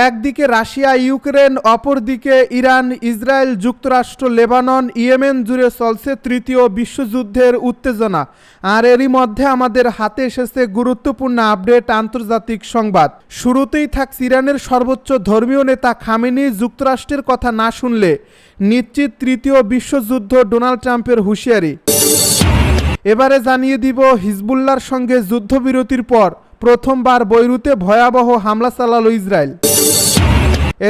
একদিকে Russia, Ukraine, অপরদিকে Iran, Israel, যুক্তরাষ্ট্র, লেবানন, ইয়েমেন জুড়ে চলছে তৃতীয় বিশ্বযুদ্ধের উত্তেজনা। আর এরই মধ্যে আমাদের হাতে এসেছে গুরুত্বপূর্ণ আপডেট, আন্তর্জাতিক সংবাদ। শুরুতেই থাকছে ইরানের সর্বোচ্চ ধর্মীয় নেতা খামেনি, যুক্তরাষ্ট্রের কথা না শুনলে নিশ্চিত তৃতীয় বিশ্বযুদ্ধ ডোনাল্ড ট্রাম্পের হুঁশিয়ারি। এবারে জানিয়ে দিব হিজবুল্লার সঙ্গে যুদ্ধবিরতির পর প্রথমবার বৈরুতে ভয়াবহ হামলা চালালো ইসরায়েল।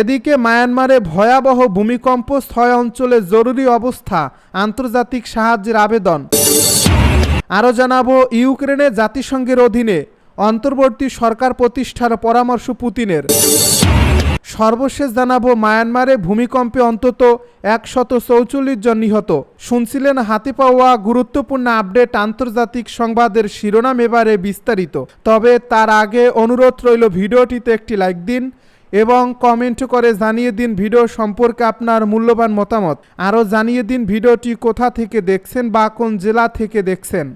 এদিকে মায়ানমারে ভয়াবহ ভূমিকম্প ছয় অঞ্চলে জরুরি অবস্থা, আন্তর্জাতিক সাহায্যের আবেদন। আরও জানাব, ইউক্রেনে জাতিসংঘের অধীনে অন্তর্বর্তী সরকার প্রতিষ্ঠার পরামর্শ পুতিনের। সর্বশেষ জানাব মায়ানমারে ভূমিকম্পে অন্তত একশত চৌচল্লিশ জন নিহত। শুনছিলেন হাতে পাওয়া গুরুত্বপূর্ণ আপডেট আন্তর্জাতিক সংবাদের শিরোনাম এবারে বিস্তারিত। তবে তার আগে অনুরোধ রইল ভিডিওটিতে একটি লাইক দিন এবং কমেন্ট করে জানিয়ে দিন ভিডিও সম্পর্কে আপনার মূল্যবান মতামত। আরও জানিয়ে দিন ভিডিওটি কোথা থেকে দেখছেন বা কোন জেলা থেকে দেখছেন।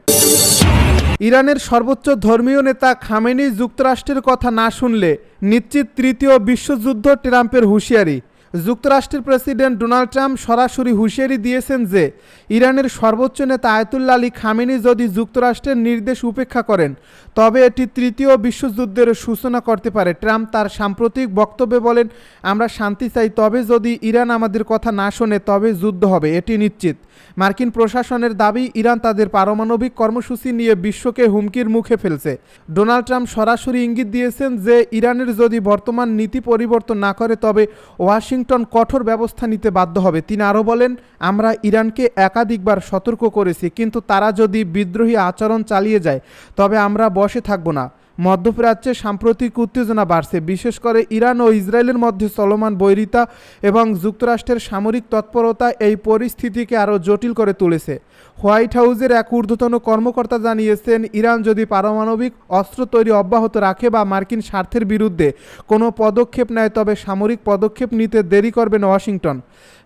ইরানের সর্বোচ্চ ধর্মীয় নেতা খামেনি যুক্তরাষ্ট্রের কথা না শুনলে নিশ্চিত তৃতীয় বিশ্বযুদ্ধ ট্রাম্পের হুঁশিয়ারি। যুক্তরাষ্ট্রের প্রেসিডেন্ট ডোনাল্ড ট্রাম্প সরাসরি হুঁশিয়ারি দিয়েছেন যে, ইরানের সর্বোচ্চ নেতা আয়তুল্লা আলী খামেনি যদি যুক্তরাষ্ট্রের নির্দেশ উপেক্ষা করেন, তবে এটি তৃতীয় বিশ্বযুদ্ধের সূচনা করতে পারে। ট্রাম্প তার সাম্প্রতিক বক্তব্যে বলেন, আমরা শান্তি চাই, তবে যদি ইরান আমাদের কথা না শোনে, তবে যুদ্ধ হবে। এটি নিশ্চিত। মার্কিন প্রশাসনের দাবি, ইরান তাদের পারমাণবিক কর্মসূচি নিয়ে বিশ্বকে হুমকির মুখে ফেলছে। ডোনাল্ড ট্রাম্প সরাসরি ইঙ্গিত দিয়েছেন যে, ইরানের যদি বর্তমান নীতি পরিবর্তন না করে, তবে ওয়াশিংটন কঠোর ব্যবস্থা নিতে বাধ্য হবে। তিনি আরও বলেন, আমরা ইরানকে একাধিকবার সতর্ক করেছি, কিন্তু তারা যদি বিদ্রোহী আচরণ চালিয়ে যায়, তবে আমরা বসে থাকব না। মধ্যপ্রাচ্যে সাম্প্রতিক উত্তেজনা বাড়ছে। বিশেষ করে ইরান ও ইসরায়েলের মধ্যে চলমান বৈরিতা এবং যুক্তরাষ্ট্রের সামরিক তৎপরতা এই পরিস্থিতিকে আরও জটিল করে তুলেছে। হোয়াইট হাউসের এক ঊর্ধ্বতন কর্মকর্তা জানিয়েছেন, ইরান যদি পারমাণবিক অস্ত্র তৈরি অব্যাহত রাখে বা মার্কিন স্বার্থের বিরুদ্ধে কোনো পদক্ষেপ নেয়, তবে সামরিক পদক্ষেপ নিতে দেরি করবেন ওয়াশিংটন।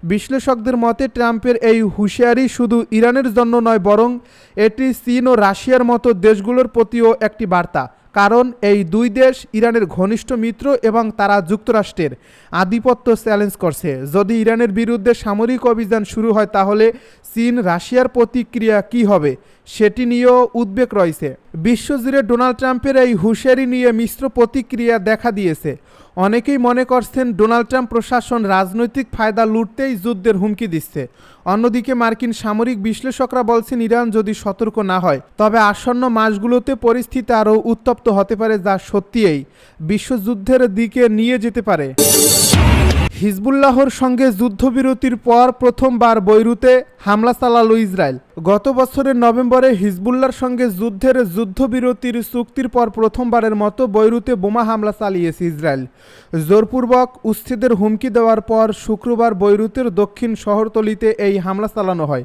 বিশ্লেষকদের মতে, ট্রাম্পের এই হুঁশিয়ারি শুধু ইরানের জন্য নয়, বরং এটি চীন ও রাশিয়ার মতো দেশগুলোর প্রতিও একটি বার্তা। কারণ এই দুই দেশ ইরানের ঘনিষ্ঠ মিত্র এবং তারা যুক্তরাষ্ট্রের আধিপত্য চ্যালেঞ্জ করছে। যদি ইরানের বিরুদ্ধে সামরিক অভিযান শুরু হয়, তাহলে চীন রাশিয়ার প্রতিক্রিয়া কি হবে, সেটি নিয়েও উদ্বেগ রয়েছে। বিশ্বজুড়ে ডোনাল্ড ট্রাম্পের এই হুঁশিয়ারি নিয়ে মিশ্র প্রতিক্রিয়া দেখা দিয়েছে। অনেকেই মনে করছেন ডোনাল্ড ট্রাম্প প্রশাসন রাজনৈতিক ফায়দা লুটতেই যুদ্ধের হুমকি দিচ্ছে। অন্যদিকে মার্কিন সামরিক বিশ্লেষকরা বলছেন, ইরান যদি সতর্ক না হয়, তবে আসন্ন মাসগুলোতে পরিস্থিতি আরও উত্তপ্ত হতে পারে যা সত্যিই বিশ্বযুদ্ধের দিকে নিয়ে যেতে পারে। হিজবুল্লাহর সঙ্গে যুদ্ধবিরতির পর প্রথমবার বৈরুতে হামলা চালালো ইসরায়েল। গত বছরের নভেম্বরে হিজবুল্লার সঙ্গে যুদ্ধের যুদ্ধবিরতির চুক্তির পর প্রথমবারের মতো বৈরুতে বোমা হামলা চালিয়েছে ইসরায়েল। জোরপূর্বক উচ্ছেদের হুমকি দেওয়ার পর শুক্রবার বৈরুতের দক্ষিণ শহরতলিতে এই হামলা চালানো হয়।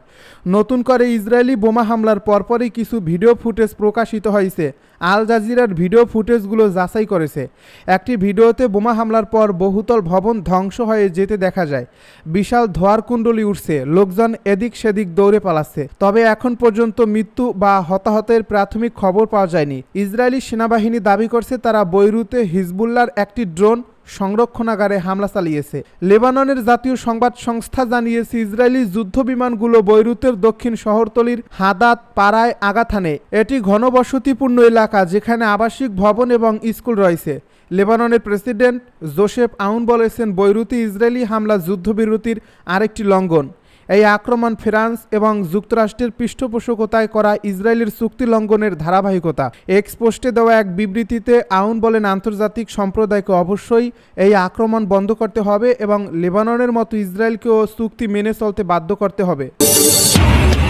নতুন করে ইসরায়েলি বোমা হামলার পরপরই কিছু ভিডিও ফুটেজ প্রকাশিত হয়েছে। আল জাজিরার ভিডিও ফুটেজগুলো যাচাই করেছে। একটি ভিডিওতে বোমা হামলার পর বহুতল ভবন ধ্বংস হয়ে যেতে দেখা যায়। বিশাল ধোয়ার কুণ্ডলি উঠছে লোকজন এদিক সেদিক দৌড়ে পালাচ্ছে। তবে এখন পর্যন্ত মৃত্যু বা হতাহতের প্রাথমিক খবর পাওয়া যায়নি। ইসরায়েলি সেনাবাহিনী দাবি করছে তারা বৈরুতে হিজবুল্লার একটি ড্রোন সংরক্ষণাগারে হামলা চালিয়েছে। লেবাননের জাতীয় সংবাদ সংস্থা জানিয়েছে, ইসরায়েলি যুদ্ধ বিমানগুলো বৈরুতের দক্ষিণ শহরতলির হাদাত পাড়ায় আগাথানে এটি ঘনবসতিপূর্ণ এলাকা যেখানে আবাসিক ভবন এবং স্কুল রয়েছে। লেবাননের প্রেসিডেন্ট জোসেফ আউন বলেছেন, বৈরুতে ইসরায়েলি হামলা যুদ্ধবিরতির আরেকটি লঙ্ঘন। এই আক্রমণ ফ্রান্স এবং যুক্তরাষ্ট্রের পৃষ্ঠপোষকতায় করা ইসরায়েলের চুক্তি লঙ্ঘনের ধারাবাহিকতা। এক্স পোস্টে দেওয়া এক বিবৃতিতে আউন বলেন, আন্তর্জাতিক সম্প্রদায়কে অবশ্যই এই আক্রমণ বন্ধ করতে হবে এবং লেবাননের মতো ইসরায়েলকেও চুক্তি মেনে চলতে বাধ্য করতে হবে।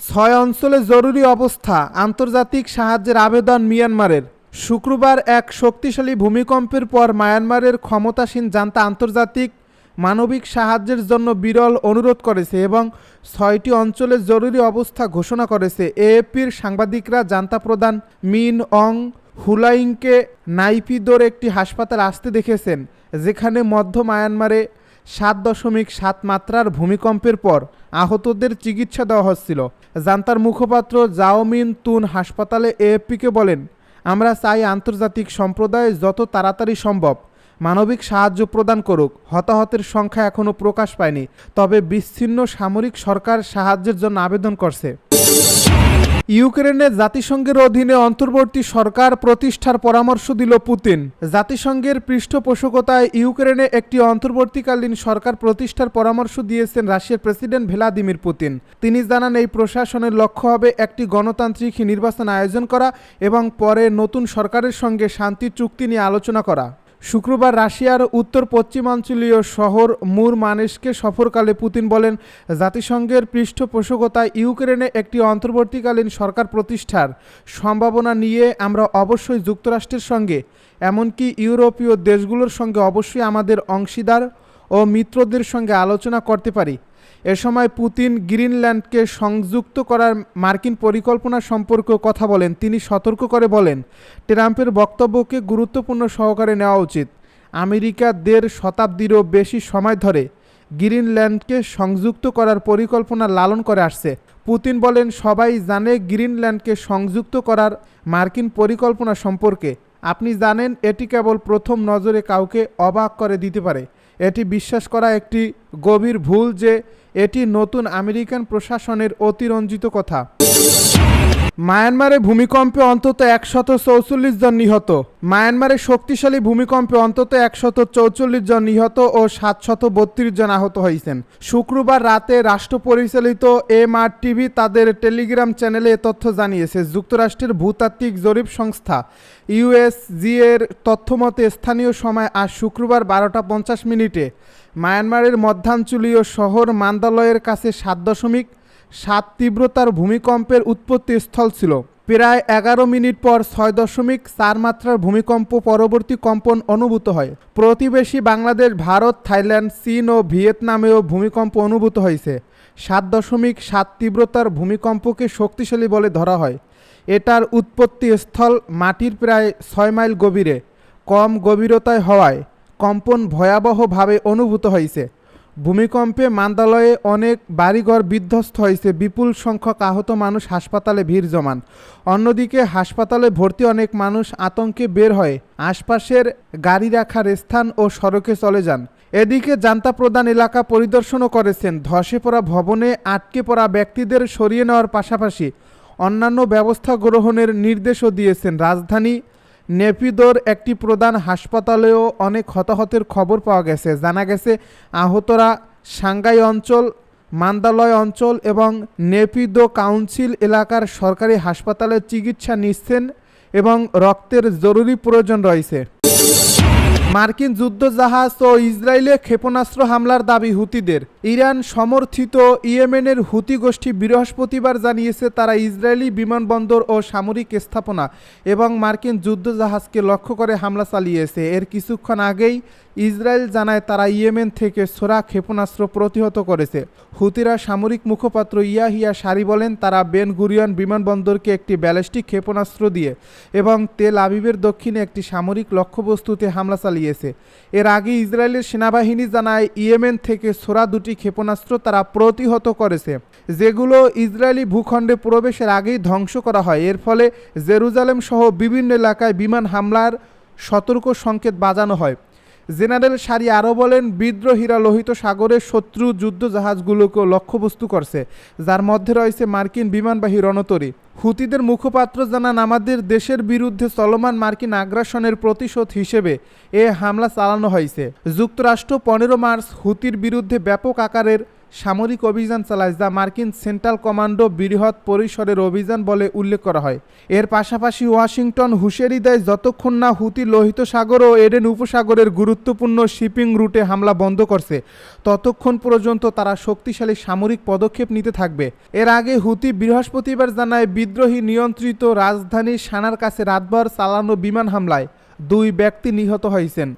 ছয় অঞ্চলে জরুরি অবস্থা, আন্তর্জাতিক সাহায্যের আবেদন মিয়ানমারের। শুক্রবার এক শক্তিশালী ভূমিকম্পের পর মায়ানমারের ক্ষমতাসীন জান্তা আন্তর্জাতিক মানবিক সাহায্যের জন্য বিরল অনুরোধ করেছে এবং ছয়টি অঞ্চলে জরুরি অবস্থা ঘোষণা করেছে। এএপির সাংবাদিকরা জান্তা প্রধান মিন অং হুলাইংকে নাইপিদোর একটি হাসপাতাল আসতে দেখেছেন, যেখানে মধ্য মায়ানমারে সাত দশমিক সাত মাত্রার ভূমিকম্পের পর আহতদের চিকিৎসা দেওয়া হচ্ছিল। জান্তার মুখপাত্র জাওমিন তুন হাসপাতালে এএফপিকে বলেন, আমরা চাই আন্তর্জাতিক সম্প্রদায় যত তাড়াতাড়ি সম্ভব মানবিক সাহায্য প্রদান করুক। হতাহতের সংখ্যা এখনও প্রকাশ পায়নি, তবে বিচ্ছিন্ন সামরিক সরকার সাহায্যের জন্য আবেদন করছে। ইউক্রেনে জাতিসংঘের অধীনে অন্তর্বর্তী সরকার প্রতিষ্ঠার পরামর্শ দিল পুতিন। জাতিসংঘের পৃষ্ঠপোষকতায় ইউক্রেনে একটি অন্তর্বর্তীকালীন সরকার প্রতিষ্ঠার পরামর্শ দিয়েছেন রাশিয়ার প্রেসিডেন্ট ভ্লাদিমির পুতিন। তিনি জানান, এই প্রশাসনের লক্ষ্য হবে একটি গণতান্ত্রিক নির্বাচন আয়োজন করা এবং পরে নতুন সরকারের সঙ্গে শান্তি চুক্তি নিয়ে আলোচনা করা। শুক্রবার রাশিয়ার উত্তর পশ্চিমাঞ্চলীয় শহর মুর মানেশকে সফরকালে পুতিন বলেন, জাতিসংঘের পৃষ্ঠপোষকতায় ইউক্রেনে একটি অন্তর্বর্তীকালীন সরকার প্রতিষ্ঠার সম্ভাবনা নিয়ে আমরা অবশ্যই যুক্তরাষ্ট্রের সঙ্গে, এমনকি ইউরোপীয় দেশগুলোর সঙ্গে অবশ্যই আমাদের অংশীদার ও মিত্রদের সঙ্গে আলোচনা করতে পারি। এ সময় পুতিন গ্রিনল্যান্ডকে সংযুক্ত করার মার্কিন পরিকল্পনা সম্পর্কেও কথা বলেন। তিনি সতর্ক করে বলেন, ট্রাম্পের বক্তব্যকে গুরুত্বপূর্ণ সহকারে নেওয়া উচিত। আমেরিকা দেড় শতাব্দীরও বেশি সময় ধরে গ্রিনল্যান্ডকে সংযুক্ত করার পরিকল্পনা লালন করে আসছে। পুতিন বলেন, সবাই জানে গ্রিনল্যান্ডকে সংযুক্ত করার মার্কিন পরিকল্পনা সম্পর্কে। আপনি জানেন, এটি কেবল প্রথম নজরে কাউকে অবাক করে দিতে পারে। এটি বিশ্বাস করা একটি গভীর ভুল যে এটি নতুন আমেরিকান প্রশাসনের অতিরঞ্জিত কথা। মায়ানমারে ভূমিকম্পে অন্তত একশত চৌচল্লিশ জন নিহত। মায়ানমারে শক্তিশালী ভূমিকম্পে অন্তত একশত চৌচল্লিশ জন নিহত ও সাতশত বত্রিশ জন আহত হয়েছেন। শুক্রবার রাতে রাষ্ট্র পরিচালিত এম আর টিভি তাদের টেলিগ্রাম চ্যানেলে এ তথ্য জানিয়েছে। যুক্তরাষ্ট্রের ভূতাত্ত্বিক জরিপ সংস্থা ইউএসজি এর তথ্যমতে স্থানীয় সময় আজ শুক্রবার বারোটা পঞ্চাশ মিনিটে মায়ানমারের মধ্যাঞ্চলীয় শহর মান্দালয়ের কাছে সাত দশমিক সাত তীব্রতার ভূমিকম্পের উৎপত্তি স্থল ছিল। প্রায় এগারো মিনিট পর ছয় দশমিক চার মাত্রার ভূমিকম্প পরবর্তী কম্পন অনুভূত হয়। প্রতিবেশী বাংলাদেশ, ভারত, থাইল্যান্ড, চীন ও ভিয়েতনামেও ভূমিকম্প অনুভূত হয়েছে। সাত দশমিক সাত তীব্রতার ভূমিকম্পকে শক্তিশালী বলে ধরা হয়। এটার উৎপত্তি স্থল মাটির প্রায় ছয় মাইল গভীরে, কম গভীরতায় হওয়ায় কম্পন ভয়াবহভাবে অনুভূত হয়েছে। ভূমিকম্পে মান্দালয়ে অনেক বাড়িঘর বিধ্বস্ত হয়েছে। বিপুল সংখ্যক আহত মানুষ হাসপাতালে ভিড় জমান। অন্যদিকে হাসপাতালে ভর্তি অনেক মানুষ আতঙ্কে বের হয়। আশপাশের গাড়ি রাখার স্থান ও সড়কে চলে যান। এদিকে জান্তা প্রদান এলাকা পরিদর্শনও করেছেন। ধসে পড়া ভবনে আটকে পড়া ব্যক্তিদের সরিয়ে নেওয়ার পাশাপাশি অন্যান্য ব্যবস্থা গ্রহণের নির্দেশও দিয়েছেন। রাজধানী নেপিদোর একটি প্রধান হাসপাতালেও অনেক হতাহতের খবর পাওয়া গেছে। জানা গেছে, আহতরা সাংগাই অঞ্চল, মান্দালয় অঞ্চল এবং নেপিদো কাউন্সিল এলাকার সরকারি হাসপাতালে চিকিৎসা নিচ্ছেন এবং রক্তের জরুরি প্রয়োজন রয়েছে। মার্কিন যুদ্ধজাহাজ ও ইসরায়েলে ক্ষেপণাস্ত্র হামলার দাবি হুতিদের। ইরান সমর্থিত ইয়েমেনের হুতি গোষ্ঠী বৃহস্পতিবার জানিয়েছে, তারা ইসরায়েলি বিমানবন্দর ও সামরিক স্থাপনা এবং মার্কিন যুদ্ধজাহাজকে লক্ষ্য করে হামলা চালিয়েছে। এর কিছুক্ষণ আগেই ইসরায়েল জানায় তারা ইয়েমেন থেকে সোরা ক্ষেপণাস্ত্র প্রতিহত করেছে। হুতিরা সামরিক মুখপাত্র ইয়াহিয়া সারি বলেন, তারা বেন গুরিয়ন বিমানবন্দরকে একটি ব্যালিস্টিক ক্ষেপণাস্ত্র দিয়ে এবং তেল আবিবের দক্ষিণে একটি সামরিক লক্ষ্যবস্তুতে হামলা চালিয়েছে। এর আগে ইসরায়েলের সেনাবাহিনী জানায়, ইয়েমেন থেকে সোরা দুটি ক্ষেপণাস্ত্র তারা প্রতিহত করেছে, যেগুলো ইসরায়েলি ভূখণ্ডে প্রবেশের আগেই ধ্বংস করা হয়। এর ফলে জেরুজালেম সহ বিভিন্ন এলাকায় বিমান হামলার সতর্ক সংকেত বাজানো হয়। জেনারেল সারি আরও বলেন, বিদ্রোহীরা লোহিত সাগরের শত্রু যুদ্ধ জাহাজগুলোকে লক্ষ্যবস্তু করছে, যার মধ্যে রয়েছে মার্কিন বিমানবাহী রণতরী। হুতিদের মুখপাত্র জানান, আমাদের দেশের বিরুদ্ধে চলমান মার্কিন আগ্রাসনের প্রতিশোধ হিসেবে এ হামলা চালানো হয়েছে। যুক্তরাষ্ট্র পনেরো মার্চ হুতির বিরুদ্ধে ব্যাপক আকারের সামরিক অভিযান চালায়, যা মার্কিন সেন্ট্রাল কমান্ডো বৃহৎ পরিসরের অভিযান বলে উল্লেখ করা হয়। এর পাশাপাশি ওয়াশিংটন হুঁশিয়ারি দেয়, যতক্ষণ না হুতি লোহিত সাগর ও এডেন উপসাগরের গুরুত্বপূর্ণ শিপিং রুটে হামলা বন্ধ করছে, ততক্ষণ পর্যন্ত তারা শক্তিশালী সামরিক পদক্ষেপ নিতে থাকবে। এর আগে হুতি বৃহস্পতিবার জানায়, বিদ্রোহী নিয়ন্ত্রিত রাজধানী সানার কাছে রাতভর চালানো বিমান হামলায় দুই ব্যক্তি নিহত হয়েছেন।